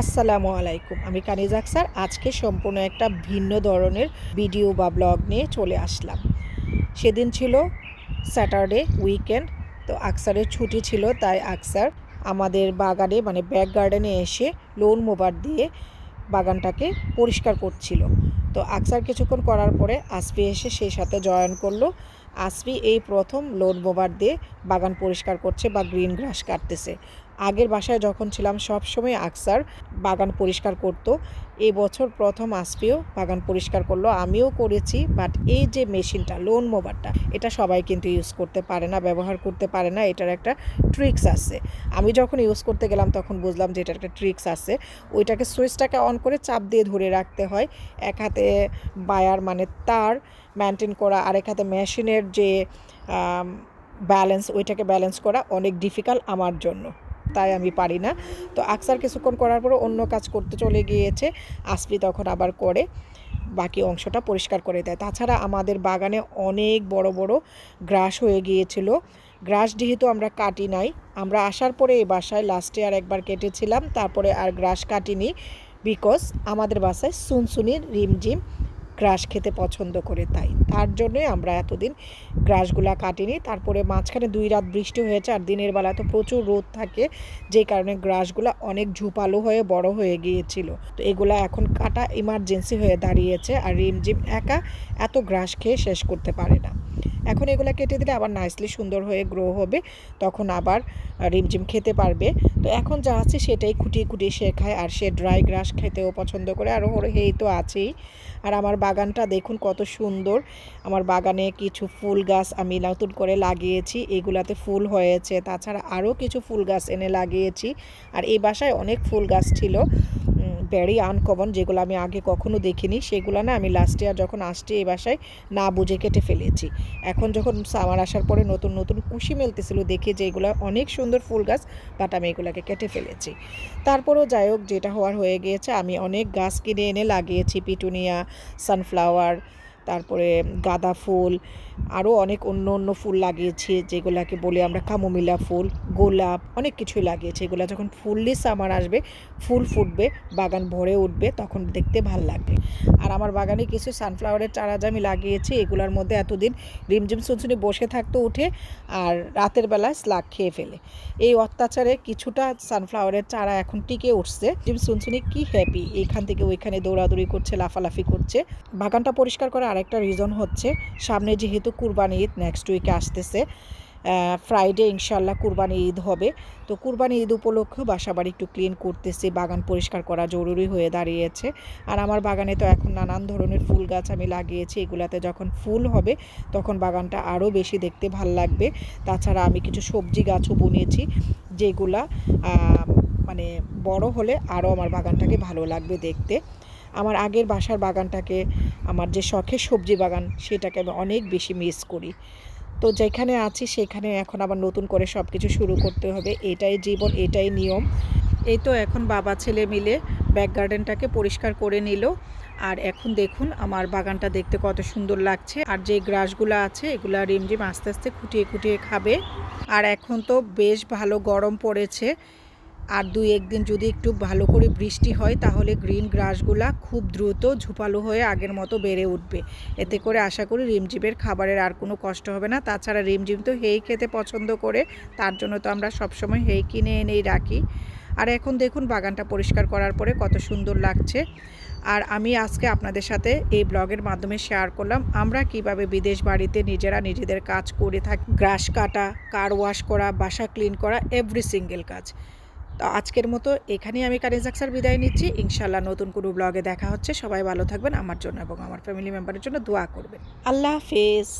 আসসালামু আলাইকুম। আমি কানিজ আক্সার। আজকে সম্পূর্ণ একটা ভিন্ন ধরনের ভিডিও বা ব্লগ নিয়ে চলে আসলাম। সেদিন ছিল স্যাটারডে উইকেন্ড, তো আকসারের ছুটি ছিল, তাই আকসার আমাদের বাগানে মানে ব্যাক গার্ডেনে এসে লোন মোবার দিয়ে বাগানটাকে পরিষ্কার করছিল। তো আকসার কিছুক্ষণ করার পরে আসফি এসে সেই সাথে জয়েন করল। আসফি এই প্রথম লোন মোবার দিয়ে বাগান পরিষ্কার করছে বা গ্রিন গ্রাস কাটতেছে। আগের বাসায় যখন ছিলাম সব সময় আকসার বাগান পরিষ্কার করতো। এই বছর প্রথম আসফিও বাগান পরিষ্কার করল। আমিও করেছি বাট এই যে মেশিনটা লোন মোবারটা এটা সবাই কিন্তু ইউজ করতে পারে না, ব্যবহার করতে পারে না, এটার একটা ট্রিক্স আছে। আমি যখন ইউজ করতে গেলাম, তখন বুঝলাম যে এটার একটা ট্রিক্স আছে। ওইটাকে সুইচটাকে অন করে চাপ দিয়ে ধরে রাখতে হয়। এক হাতে বায়ার মানে তার মেনটেন করা, আরেক হাতে মেশিনের যে ব্যালেন্স ওইটাকে ব্যালেন্স করা অনেক ডিফিকাল্ট আমার জন্য। তাই আমি পারি না। তো আকসার কিছুক্ষণ করার পরে অন্য কাজ করতে চলে গিয়েছে আসপি তখন আবার করে বাকি অংশটা পরিষ্কার করে দেয়। তাছাড়া আমাদের বাগানে অনেক বড় বড় গ্রাস হয়ে গিয়েছিল। গ্রাস যেহেতু আমরা কাটি নাই, আমরা আসার পরে এই বাসায় লাস্টে আর একবার কেটেছিলাম, তারপরে আর গ্রাস কাটিনি বিকজ আমাদের বাসায় সুনসুনির রিমঝিম গ্রাস খেতে পছন্দ করে তাই। তার জন্যে আমরা এতদিন গ্রাসগুলা কাটিনি। তারপরে মাঝখানে দুই রাত বৃষ্টি হয়েছে আর দিনের বেলা তো প্রচুর রোদ থাকে, যে কারণে গ্রাসগুলা অনেক ঝুপালো হয়ে বড় হয়ে গিয়েছিল। তো এগুলা এখন কাটা ইমার্জেন্সি হয়ে দাঁড়িয়েছে আর রিমঝিম একা এত গ্রাস খেয়ে শেষ করতে পারে না। এখন এগুলো কেটে দিলে আবার নাইসলি সুন্দর হয়ে গ্রো হবে, তখন আবার রিমঝিম খেতে পারবে। তো এখন যা আছে সেটাই খুঁটিয়ে খুঁটিয়ে সে খায়, আর সে ড্রাই গ্রাস খেতেও পছন্দ করে, আর ওর হেই তো আছেই। আর আমার বাগানটা দেখুন কত সুন্দর, আমার বাগানে কিছু ফুল গাছ আমি নতুন করে লাগিয়েছি, এগুলাতে ফুল হয়েছে, তাছাড়া আরও কিছু ফুল গাছ এনে লাগিয়েছি, আর এই বাসায় অনেক ফুল গাছ ছিল। ভেরি আনকমন যেগুলো আমি আগে কখনো দেখিনি, সেগুলো না আমি লাস্ট ইয়ার যখন আসছি এই বাসায়, না বুঝে কেটে ফেলেছি। এখন যখন সামার আসার পরে নতুন নতুন কুশি মেলতেছিল, দেখে যে এগুলো অনেক সুন্দর ফুল গাছ বাট আমি এগুলোকে কেটে ফেলেছি। তারপরও যাই হোক, যেটা হওয়ার হয়ে গিয়েছে, আমি অনেক গাছ কিনে এনে লাগিয়েছি, পিটুনিয়া সানফ্লাওয়ার তারপরে গাঁদা ফুল, আরও অনেক অন্য অন্য ফুল লাগিয়েছি যেগুলোকে বলি আমরা কামোমিলা ফুল, গোলাপ, অনেক কিছুই লাগিয়েছি। এগুলো যখন ফুললি সামার আসবে, ফুল ফুটবে, বাগান ভরে উঠবে, তখন দেখতে ভালো লাগবে। আর আমার বাগানে কিছু সানফ্লাওয়ারের চারা আমি লাগিয়েছি, এগুলোর মধ্যে এতদিন রিমঝিম সুনসুনি বসে থাকতো উঠে আর রাতের বেলায় স্লাগ খেয়ে ফেলে। এই অত্যাচারে কিছুটা সানফ্লাওয়ারের চারা এখন টিকে উঠছে। জিম সুনসুনি কি হ্যাপি এখান থেকে ওইখানে দৌড়াদৌড়ি করছে, লাফালাফি করছে। বাগানটা পরিষ্কার করার আরেকটা রিজন হচ্ছে, সামনে যেহেতু কুরবানি ঈদ নেক্সট উইকে আসতেছে ফ্রাইডে ইনশাল্লাহ কুরবানি ঈদ হবে। তো কুরবানি ঈদ উপলক্ষে বাসা বাড়ি একটু ক্লিন করতেছি, বাগান পরিষ্কার করা জরুরি হয়ে দাঁড়িয়েছে। আর আমার বাগানে তো এখন নানান ধরনের ফুল গাছ আমি লাগিয়েছি, এগুলাতে যখন ফুল হবে তখন বাগানটা আরও বেশি দেখতে ভালো লাগবে। তাছাড়া আমি কিছু সবজি গাছও বুনিয়েছি যেগুলা মানে বড় হলে আরও আমার বাগানটাকে ভালো লাগবে দেখতে। আমার আগের বাসার বাগানটাকে আমার যে শখের সবজি বাগান, সেটাকে আমি অনেক বেশি মিস করি। তো যেখানে আছি, সেখানে এখন আবার নতুন করে সব কিছু শুরু করতে হবে। এটাই জীবন, এটাই নিয়ম। এই তো এখন বাবা, ছেলে মিলে ব্যাক গার্ডেনটাকে পরিষ্কার করে নিল। আর এখন দেখুন, আমার বাগানটা দেখতে কত সুন্দর লাগছে। আর যে গ্রাসগুলো আছে, এগুলো রিমঝিম আস্তে আস্তে খুঁটিয়ে খুঁটিয়ে খাবে। আর এখন তো বেশ ভালো গরম পড়েছে। আর দুই একদিন যদি একটু ভালো করে বৃষ্টি হয়, তাহলে গ্রিন গ্রাসগুলা খুব দ্রুত ঝুপালো হয়ে আগের মতো বেড়ে উঠবে। এতে করে আশা করি রিমজিমের খাবারের আর কোনো কষ্ট হবে না। তাছাড়া রিমজিম তো হেই খেতে পছন্দ করে, তার জন্য তো আমরা সবসময় হেই কিনে এনেই রাখি। আর এখন দেখুন বাগানটা পরিষ্কার করার পরে কত সুন্দর লাগছে। আর আমি আজকে আপনাদের সাথে এই ব্লগের মাধ্যমে শেয়ার করলাম, আমরা কীভাবে বিদেশ বাড়িতে নিজেরা নিজেদের কাজ করে থাকি। গ্রাস কাটা, কার ওয়াশ করা, বাসা ক্লিন করা এভরি সিঙ্গেল কাজ। তো আজকের মতো এখানেই আমি কারিজাক্সার বিদায় নিচ্ছি। ইনশাল্লাহ নতুন কোনো ব্লগে দেখা হচ্ছে। সবাই ভালো থাকবেন আমার জন্য এবং আমার ফ্যামিলি মেম্বারের জন্য দোয়া করবেন। আল্লাহ হাফেজ।